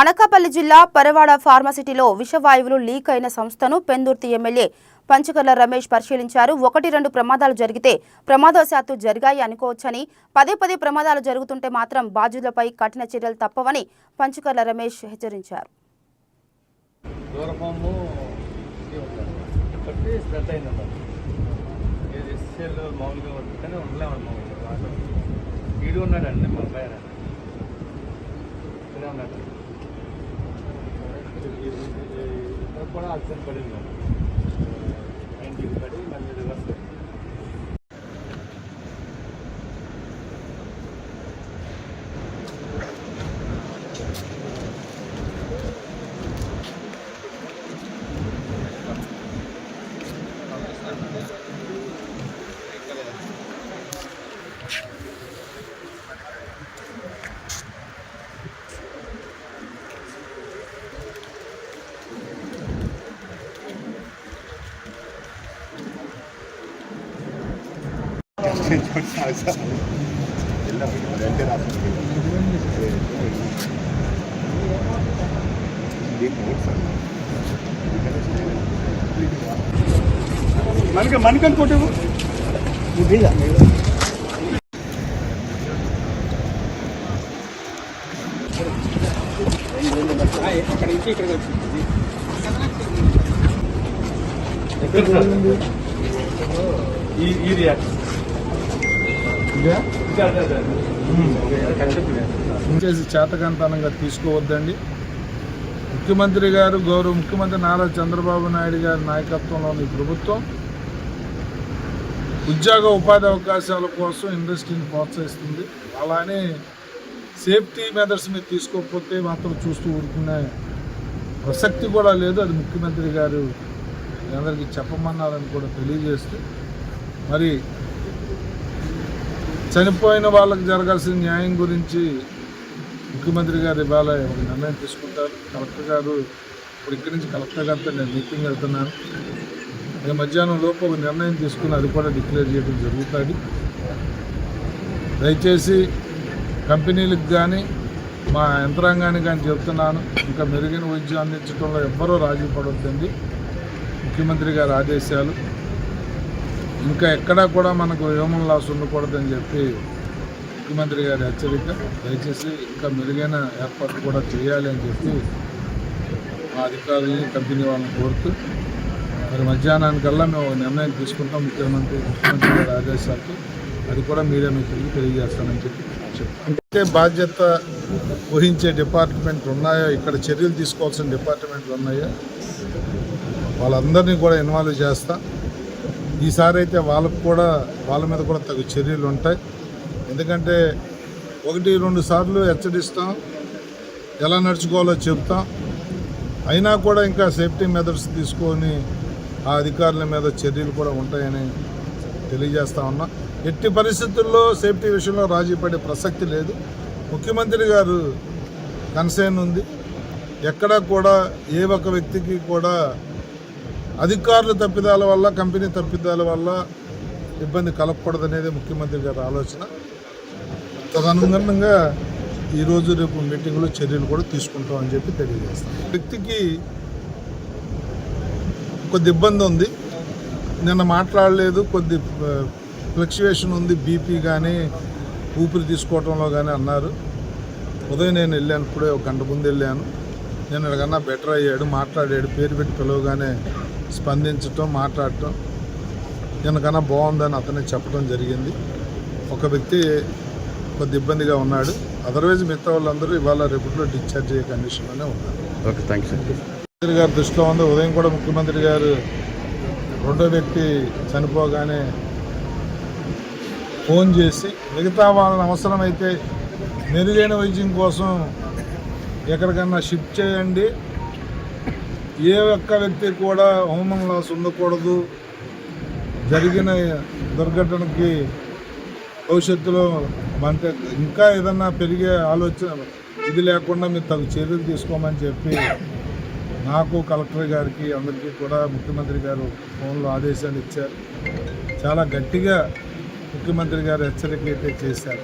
అనకాపల్లి జిల్లా పరవాడ ఫార్మసిటీలో విషవాయువులు లీక్ అయిన సంస్థను పెందుర్తి ఎమ్మెల్యే పంచకర్ల రమేష్ పరిశీలించారు. ఒకటి రెండు ప్రమాదాలు జరిగితే ప్రమాదవశాత్తు జరిగాయి అనుకోవచ్చని పదే పదే ప్రమాదాలు జరుగుతుంటే మాత్రం బాధ్యులపై కఠిన చర్యలు తప్పవని పంచకర్ల రమేష్ హెచ్చరించారు. దూరపమ్ము ఇది ఉంటుంది ఇది- ఇక్కడ కూడా మనకి మనకని కొట్టు అక్కడ నుంచి ఇక్కడికి వచ్చింది ఈ ఈ రియాక్షన్ చేసి చేతకంతనంగా తీసుకోవద్దండి. ముఖ్యమంత్రి గారు గౌరవ ముఖ్యమంత్రి నారా చంద్రబాబు నాయుడు గారి నాయకత్వంలోని ప్రభుత్వం ఉద్యోగ ఉపాధి అవకాశాల కోసం ఇండస్ట్రీని ప్రోత్సహిస్తుంది. అలానే సేఫ్టీ మెథడ్స్ మీద తీసుకోకపోతే మాత్రం చూస్తూ ఊరుకునే ప్రసక్తి కూడా లేదు. అది ముఖ్యమంత్రి గారు అందరికీ చెప్పమన్నారని కూడా తెలియజేస్తూ మరి చనిపోయిన వాళ్ళకి జరగాల్సిన న్యాయం గురించి ముఖ్యమంత్రి గారు ఇవాళ ఒక నిర్ణయం తీసుకుంటారు. కలెక్టర్ గారు ఇప్పుడు ఇక్కడి నుంచి కలెక్టర్ గారితో నేను మీటింగ్ వెళ్తున్నాను. నేను మధ్యాహ్నం లోపు ఒక నిర్ణయం తీసుకుని అది కూడా డిక్లేర్ చేయడం జరుగుతుంది. దయచేసి కంపెనీలకు కానీ మా యంత్రాంగానికి కానీ చెప్తున్నాను. ఇంకా మెరుగైన వైద్యం అందించడంలో ఎవ్వరూ రాజీ పడొద్దండి ముఖ్యమంత్రి గారి ఆదేశాలు ఇంకా ఎక్కడా కూడా మనకు హ్యూమన్ లాస్ ఉండకూడదని చెప్పి ముఖ్యమంత్రి గారి హెచ్చరిక. దయచేసి ఇంకా మెరుగైన ఏర్పాట్లు కూడా చేయాలి అని చెప్పి మా అధికారులని కంపెనీ వాళ్ళని కోరుతూ మరి మధ్యాహ్నానికల్లా మేము ఒక నిర్ణయం తీసుకుంటాం ముఖ్యమంత్రి ముఖ్యమంత్రి గారి ఆదేశాలతో. అది కూడా మీడియా మిత్రులకు తెలియజేస్తానని చెప్పి అంటే బాధ్యత వహించే డిపార్ట్మెంట్ ఉన్నాయో? ఇక్కడ చర్యలు తీసుకోవాల్సిన డిపార్ట్మెంట్లు ఉన్నాయో? వాళ్ళందరినీ కూడా ఇన్వాల్వ్ చేస్తాను ఈసారి అయితే వాళ్ళకు కూడా వాళ్ళ మీద కూడా తగు చర్యలు ఉంటాయి. ఎందుకంటే ఒకటి రెండు సార్లు హెచ్చరిస్తాం. ఎలా నడుచుకోవాలో చెప్తాం. అయినా కూడా ఇంకా సేఫ్టీ మెథడ్స్ తీసుకొని ఆ అధికారుల మీద చర్యలు కూడా ఉంటాయని తెలియజేస్తా ఉన్నా. ఎట్టి పరిస్థితుల్లో సేఫ్టీ విషయంలో రాజీ పడే ప్రసక్తి లేదు. ముఖ్యమంత్రి గారు కన్సర్న్ ఉంది. ఎక్కడా కూడా ఏ ఒక్క వ్యక్తికి కూడా అధికారుల తప్పిదాల వల్ల కంపెనీ తప్పిదాల వల్ల ఇబ్బంది కలగకూడదనేది ముఖ్యమంత్రి గారి ఆలోచన. తదనుగుణంగా ఈరోజు రేపు మీటింగ్లో చర్యలు కూడా తీసుకుంటాం అని చెప్పి తెలియజేస్తాం. వ్యక్తికి కొద్ది ఇబ్బంది ఉంది. నిన్న మాట్లాడలేదు కొద్ది ఫ్లక్చువేషన్ ఉంది. బీపీ కానీ ఊపిరి తీసుకోవటంలో కానీ అన్నారు. ఉదయం నేను వెళ్ళాను ఇప్పుడే ఒక గంట ముందు వెళ్ళాను. నేను కన్నా బెటర్ అయ్యాడు మాట్లాడాడు పేరు పెట్టి పిలవగానే స్పందించటం మాట్లాడటం నిన్నకన్నా బాగుందని అతనే చెప్పడం జరిగింది. ఒక వ్యక్తి కొద్ది ఇబ్బందిగా ఉన్నాడు. అదర్వైజ్ మిగతా వాళ్ళందరూ ఇవాళ రేపట్లో డిశ్చార్జ్ అయ్యే కండిషన్లోనే ఉన్నారు. ఓకే థ్యాంక్ యూ ముఖ్యమంత్రి గారి దృష్టిలో ఉంది. ఉదయం కూడా ముఖ్యమంత్రి గారు రెండో వ్యక్తి చనిపోగానే ఫోన్ చేసి మిగతా వాళ్ళని అవసరమైతే మెరుగైన వైద్యం కోసం ఎక్కడికన్నా షిఫ్ట్ చేయండి. ఏ ఒక్క వ్యక్తి కూడా హోమం లాస్ ఉండకూడదు. జరిగిన దుర్ఘటనకి భవిష్యత్తులో మనకి ఇంకా ఏదన్నా పెరిగే ఆలోచన ఇది లేకుండా మీరు తగు చర్యలు తీసుకోమని చెప్పి నాకు కలెక్టర్ గారికి అందరికీ కూడా ముఖ్యమంత్రి గారు ఫోన్లో ఆదేశాలు ఇచ్చారు. చాలా గట్టిగా ముఖ్యమంత్రి గారు హెచ్చరిక అయితే చేశారు.